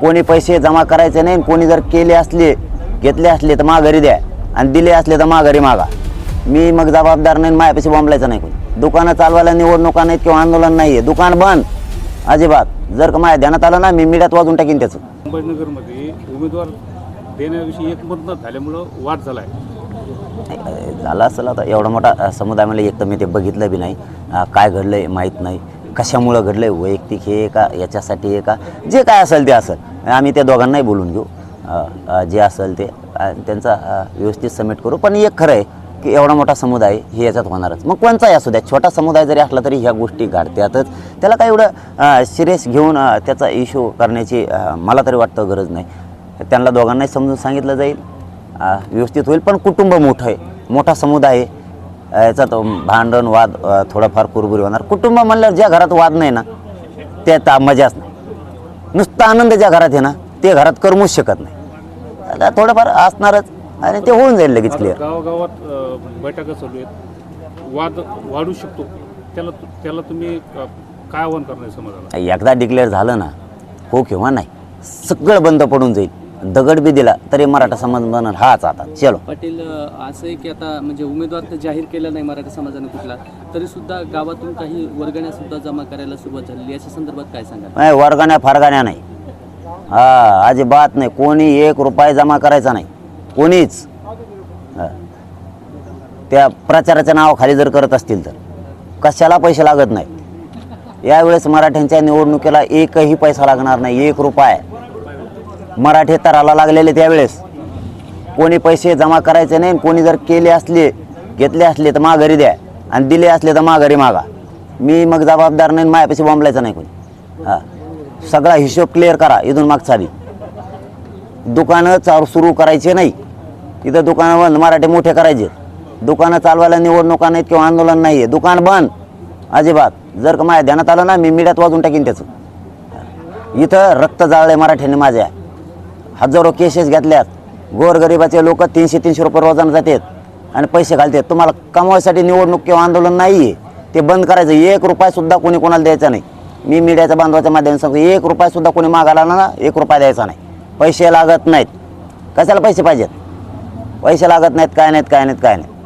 कोणी पैसे जमा करायचे नाही कोणी जर केले असले घेतले असले तर माघारी द्या. आणि दिले असले तर माघारी मागा. मी मग जबाबदार नाही माझ्यापाशी बोंबलायचं नाही कोणी. दुकानं चालवायला निवडणुका नाहीत किंवा आंदोलन नाही आहे दुकान बंद. अजिबात. जर का माझ्या ध्यानात आलं ना मी मीडियात वाजून टाकीन त्याचं. संभाजीनगरमध्ये उमेदवार देण्याविषयी एकमत झाल्यामुळं वाद झाला आहे झालं असेल आता. एवढा मोठा अ, समुदाय मला एक तर मी ते बघितलं बी नाही. काय घडलं आहे माहीत नाही. कशामुळं घडलं आहे वैयक्तिक हे का? याच्यासाठी हे का? जे काय असेल ते असेल. आम्ही त्या दोघांनाही बोलून घेऊ. जे असेल ते. त्यांचा व्यवस्थित सबमिट करू. पण एक खरं आहे की एवढा मोठा समुदाय हे याच्यात होणारच. मग कोणचाही असू द्या छोटा समुदाय जरी असला तरी ह्या गोष्टी घडत्यातच त्याला काय एवढं सिरियस घेऊन त्याचा इश्यू करण्याची मला तरी वाटतं गरज नाही. त्यांना दोघांनाही समजून सांगितलं जाईल. व्यवस्थित होईल. पण कुटुंब मोठं आहे. मोठा समुदाय आहे. याच्यात भांडण वाद थोडाफार कुरबुरी होणार. कुटुंब म्हणल्यावर ज्या घरात वाद नाही ना त्यात मजाच नाही. नुसता आनंद ज्या घरात आहे ना ते घरात करमूच शकत नाही. आता थोडंफार असणारच आणि ते होऊन जाईल लगेच क्लिअर गावागावात बैठका चालू आहेत. वाद वाढू शकतो. त्याला त्याला तुम्ही काय आव्हान करणार समाजाला? एकदा डिक्लेअर झालं ना हो किंवा नाही सगळं बंद पडून जाईल. दगड बी दिला तरी मराठा समाज म्हणून हाच आता चलो. पाटील असं आहे की आता म्हणजे उमेदवार तर जाहीर केला नाही मराठा समाजाने कुठला तरी सुद्धा गावातून काही वर्गण्या सुद्धा जमा करायला सुरुवात झालेली याच्या संदर्भात काय सांगाल? नाही वर्गाण्या फारगाण्या नाही. हा अजिबात नाही. कोणी एक रुपये जमा करायचा नाही. कोणीच. हा. त्या प्रचाराच्या नावाखाली जर करत असतील तर. कशाला पैसे लागत नाही? यावेळेस मराठ्यांच्या निवडणुकीला एकही पैसा लागणार नाही. एक रुपये. मराठे तराला लागलेले त्यावेळेस. कोणी पैसे जमा करायचे नाही कोणी जर केले असले घेतले असले तर माघारी द्या आणि दिले असले तर माघारी मागा. मी मग जबाबदार नाही मायापाशी बोंबलायचं नाही कोणी. हां. सगळा हिशोब क्लिअर करा इथून मागचा बी. दुकानं चालू सुरू करायचे नाही. इथं दुकानं बंद मराठे मोठे करायचे. दुकानं चालवायला निवडणुका नाहीत किंवा आंदोलन नाही आहे दुकान बंद. अजिबात. जर का माझ्या ध्यानात आलं ना मी मीडियात वाजून टाकीन त्याचं. इथं रक्त जाळलंय मराठ्यांनी माझ्या. हजारो केसेस घेतल्यात. गोरगरिबाचे लोक तीनशे तीनशे रुपये रोजानं जातात आणि पैसे घालतात. तुम्हाला कमवायसाठी निवडणूक किंवा आंदोलन नाही आहे ते बंद करायचं. एक रुपयासुद्धा कोणी कोणाला द्यायचा नाही. मी मीडियाच्या बांधवाच्या माध्यमात सांगतो एक रुपयासुद्धा कोणी मागायला ना एक रुपया द्यायचा नाही. पैसे लागत नाहीत. कशाला पैसे पाहिजेत? पैसे लागत नाहीत काय नाहीत काय नाहीत काय नाही